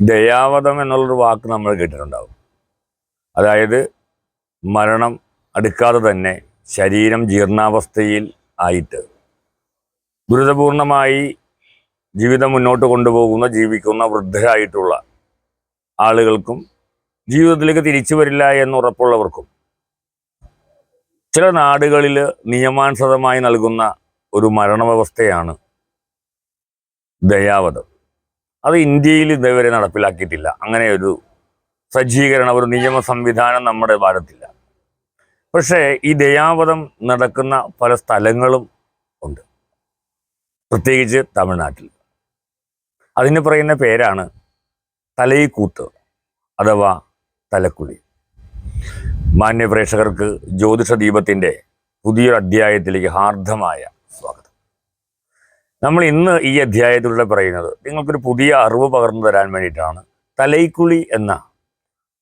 ദയാവധം എന്നുള്ളൊരു വാക്ക് നമ്മൾ കേട്ടിട്ടുണ്ടാവും. അതായത് മരണം അടുക്കാതെ തന്നെ ശരീരം ജീർണാവസ്ഥയിൽ ആയിട്ട് ദുരിതപൂർണമായി ജീവിതം മുന്നോട്ട് കൊണ്ടുപോകുന്ന ജീവിക്കുന്ന വൃദ്ധരായിട്ടുള്ള ആളുകൾക്കും ജീവിതത്തിലേക്ക് തിരിച്ചു വരില്ല എന്ന് ഉറപ്പുള്ളവർക്കും ചില നാടുകളിൽ നിയമാനുസൃതമായി നൽകുന്ന ഒരു മരണവ്യവസ്ഥയാണ് ദയാവധം. അത് ഇന്ത്യയിൽ ഇതുവരെ നടപ്പിലാക്കിയിട്ടില്ല. അങ്ങനെ ഒരു സജ്ജീകരണം ഒരു നിയമ സംവിധാനം നമ്മുടെ ഭാരതത്തില്ല പക്ഷേ ഈ ദയാവധം നടക്കുന്ന പല സ്ഥലങ്ങളും ഉണ്ട്. പ്രത്യേകിച്ച് തമിഴ്നാട്ടിൽ. അതിന് പറയുന്ന പേരാണ് തലയിക്കൂത്ത് അഥവാ തലക്കുളി. മാന്യ പ്രേക്ഷകർക്ക് ജ്യോതിഷ ദീപത്തിന്റെ പുതിയൊരു അധ്യായത്തിലേക്ക് ഹാർദമായ നമ്മൾ ഇന്ന് ഈ അധ്യായത്തിലൂടെ പറയുന്നത് നിങ്ങൾക്കൊരു പുതിയ അറിവ് പകർന്നു തരാൻ വേണ്ടിയിട്ടാണ്. തലൈക്കുളി എന്ന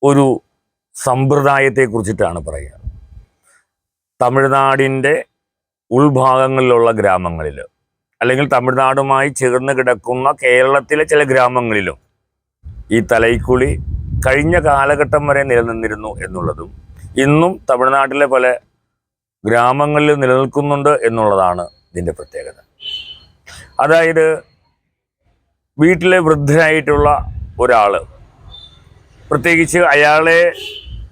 ഒരു സമ്പ്രദായത്തെ കുറിച്ചിട്ടാണ് പറയുന്നത് തമിഴ്നാടിന്റെ ഉൾഭാഗങ്ങളിലുള്ള ഗ്രാമങ്ങളിൽ അല്ലെങ്കിൽ തമിഴ്നാടുമായി ചേർന്ന് കിടക്കുന്ന കേരളത്തിലെ ചില ഗ്രാമങ്ങളിലും ഈ തലൈക്കുളി കഴിഞ്ഞ കാലഘട്ടം വരെ നിലനിന്നിരുന്നു എന്നുള്ളതും ഇന്നും തമിഴ്നാട്ടിലെ പല ഗ്രാമങ്ങളിൽ നിലനിൽക്കുന്നുണ്ട് എന്നുള്ളതാണ് ഇതിന്റെ പ്രത്യേകത. അതായത് വീട്ടിലെ വൃദ്ധനായിട്ടുള്ള ഒരാൾ പ്രത്യേകിച്ച് അയാളെ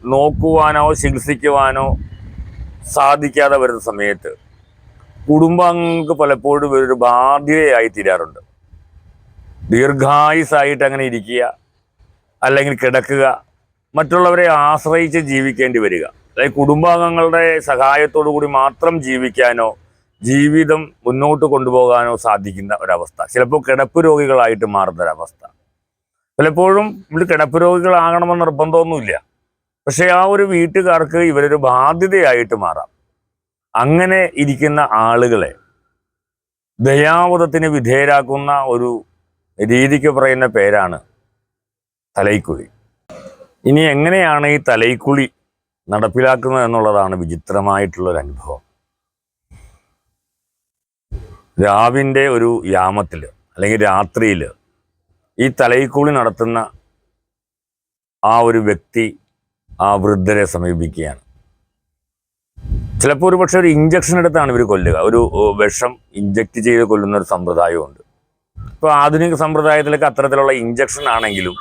നോക്കുവാനോ ചികിത്സിക്കുവാനോ സാധിക്കാതെ വരുന്ന സമയത്ത് കുടുംബാംഗങ്ങൾക്ക് പലപ്പോഴും ഒരു ബാധ്യതയായി തീരാറുണ്ട്. ദീർഘായുസായിട്ട് അങ്ങനെ ഇരിക്കുക അല്ലെങ്കിൽ കിടക്കുക മറ്റുള്ളവരെ ആശ്രയിച്ച് ജീവിക്കേണ്ടി വരിക. അതായത് കുടുംബാംഗങ്ങളുടെ സഹായത്തോടു കൂടി മാത്രം ജീവിക്കാനോ ജീവിതം മുന്നോട്ട് കൊണ്ടുപോകാനോ സാധിക്കുന്ന ഒരവസ്ഥ. ചിലപ്പോൾ കിടപ്പ് രോഗികളായിട്ട് മാറുന്ന ഒരവസ്ഥ. പലപ്പോഴും ഇവിടെ കിടപ്പ് രോഗികളാകണമെന്ന് നിർബന്ധമൊന്നുമില്ല. പക്ഷേ ആ ഒരു വീട്ടുകാർക്ക് ഇവരൊരു ബാധ്യതയായിട്ട് മാറാം. അങ്ങനെ ഇരിക്കുന്ന ആളുകളെ ദയാവധത്തിന് വിധേയരാക്കുന്ന ഒരു രീതിക്ക് പറയുന്ന പേരാണ് തലൈക്കുളി ഇനി എങ്ങനെയാണ് ഈ തലൈക്കുളി നടപ്പിലാക്കുന്നത് എന്നുള്ളതാണ് വിചിത്രമായിട്ടുള്ളൊരു അനുഭവം രാവിന്റെ ഒരു യാമത്തിൽ അല്ലെങ്കിൽ രാത്രിയിൽ ഈ തലയിക്കൂളി നടത്തുന്ന ആ ഒരു വ്യക്തി ആ വൃദ്ധരെ സമീപിക്കുകയാണ്. ചിലപ്പോൾ ഒരു പക്ഷേ ഒരു ഇഞ്ചക്ഷൻ എടുത്താണ് ഇവർ കൊല്ലുക. ഒരു വിഷം ഇഞ്ചക്ട് ചെയ്ത് കൊല്ലുന്ന ഒരു സമ്പ്രദായമുണ്ട്. ഇപ്പോൾ ആധുനിക സമ്പ്രദായത്തിലൊക്കെ അത്തരത്തിലുള്ള ഇഞ്ചക്ഷൻ ആണെങ്കിലും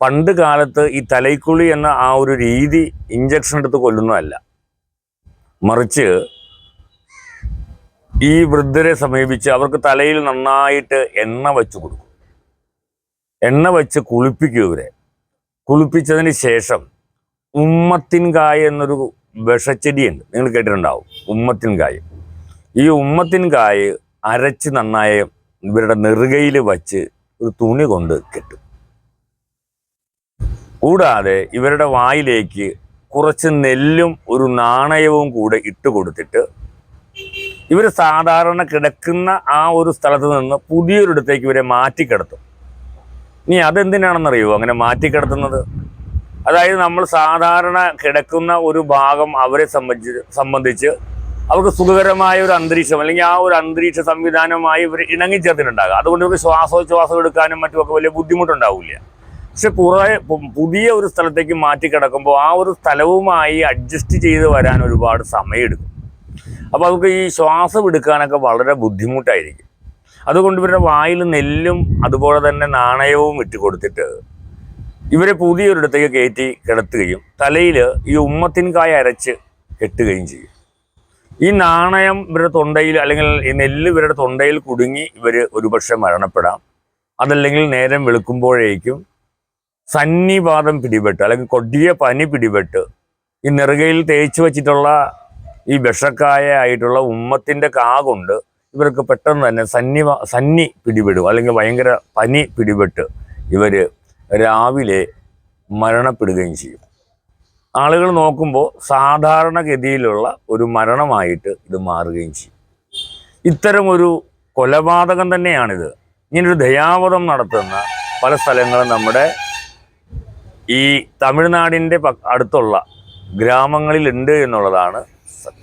പണ്ട് കാലത്ത് ഈ തലയ്ക്കുളി എന്ന ആ ഒരു രീതി ഇഞ്ചക്ഷൻ എടുത്ത് കൊല്ലുന്നതല്ല. മറിച്ച് ഈ വൃദ്ധരെ സമീപിച്ച് അവർക്ക് തലയിൽ നന്നായിട്ട് എണ്ണ വെച്ച് കൊടുക്കും. എണ്ണ വെച്ച് കുളിപ്പിക്കും ഇവരെ. കുളിപ്പിച്ചതിന് ശേഷം ഉമ്മത്തിൻകായ എന്നൊരു വിഷച്ചെടിയുണ്ട്. നിങ്ങൾ കേട്ടിട്ടുണ്ടാവും. ഉമ്മത്തിൻകായ ഈ ഉമ്മത്തിൻകായ അരച്ച് നന്നായി ഇവരുടെ നെറുകയിൽ വച്ച് ഒരു തുണി കൊണ്ട് കെട്ടും. കൂടാതെ ഇവരുടെ വായിലേക്ക് കുറച്ച് നെല്ലും ഒരു നാണയവും കൂടെ ഇട്ട് കൊടുത്തിട്ട് ഇവർ സാധാരണ കിടക്കുന്ന ആ ഒരു സ്ഥലത്ത് നിന്ന് പുതിയൊരിടത്തേക്ക് ഇവരെ മാറ്റിക്കിടത്തും. ഇനി അതെന്തിനാണെന്നറിയുമോ അങ്ങനെ മാറ്റിക്കിടത്തുന്നത്? അതായത് നമ്മൾ സാധാരണ കിടക്കുന്ന ഒരു ഭാഗം അവരെ സംബന്ധിച്ച് സംബന്ധിച്ച് അവർക്ക് സുഖകരമായ ഒരു അന്തരീക്ഷം അല്ലെങ്കിൽ ആ ഒരു അന്തരീക്ഷ സംവിധാനമായി ഇവർ ഇണങ്ങിച്ചേർത്തിട്ടുണ്ടാകുക അതുകൊണ്ട് ഇവർക്ക് ശ്വാസോച്ഛ്വാസം എടുക്കാനും മറ്റുമൊക്കെ വലിയ ബുദ്ധിമുട്ടുണ്ടാവില്ല. പക്ഷെ പുറകെ പുതിയ ഒരു സ്ഥലത്തേക്ക് മാറ്റി കിടക്കുമ്പോൾ ആ ഒരു സ്ഥലവുമായി അഡ്ജസ്റ്റ് ചെയ്ത് വരാൻ ഒരുപാട് സമയമെടുക്കും. അപ്പോൾ അവർക്ക് ഈ ശ്വാസം എടുക്കാനൊക്കെ വളരെ ബുദ്ധിമുട്ടായിരിക്കും. അതുകൊണ്ട് ഇവരുടെ വായിൽ നെല്ലും അതുപോലെ തന്നെ നാണയവും ഇട്ട് കൊടുത്തിട്ട് ഇവരെ പുതിയൊരിടത്തേക്ക് കയറ്റി കിടത്തുകയും തലയിൽ ഈ ഉമ്മത്തിൻകായ അരച്ച് കെട്ടുകയും ചെയ്യും. ഈ നാണയം ഇവരുടെ തൊണ്ടയിൽ അല്ലെങ്കിൽ ഈ നെല്ല് ഇവരുടെ തൊണ്ടയിൽ കുടുങ്ങി ഇവർ ഒരുപക്ഷെ മരണപ്പെടാം. അതല്ലെങ്കിൽ നേരം വെളുക്കുമ്പോഴേക്കും സന്നിപാതം പിടിപെട്ട് അല്ലെങ്കിൽ കൊടിയ പനി പിടിപെട്ട് ഈ നെറുകയിൽ തേച്ച് വെച്ചിട്ടുള്ള ഈ വിഷക്കായ ആയിട്ടുള്ള ഉമ്മത്തിന്റെ കാ കൊണ്ട് ഇവർക്ക് പെട്ടെന്ന് തന്നെ സന്നി സന്നി പിടിപെടും അല്ലെങ്കിൽ ഭയങ്കര പനി പിടിപെട്ട് ഇവർ രാവിലെ മരണപ്പെടുകയും ചെയ്യും. ആളുകൾ നോക്കുമ്പോൾ സാധാരണഗതിയിലുള്ള ഒരു മരണമായിട്ട് ഇത് മാറുകയും ചെയ്യും. ഇത്തരം ഒരു കൊലപാതകം തന്നെയാണിത്. ഇങ്ങനൊരു ദയാവധം നടത്തുന്ന പല സ്ഥലങ്ങളും നമ്മുടെ ഈ തമിഴ്നാടിന്റെ അടുത്തുള്ള ഗ്രാമങ്ങളിലുണ്ട് എന്നുള്ളതാണ് സത്യം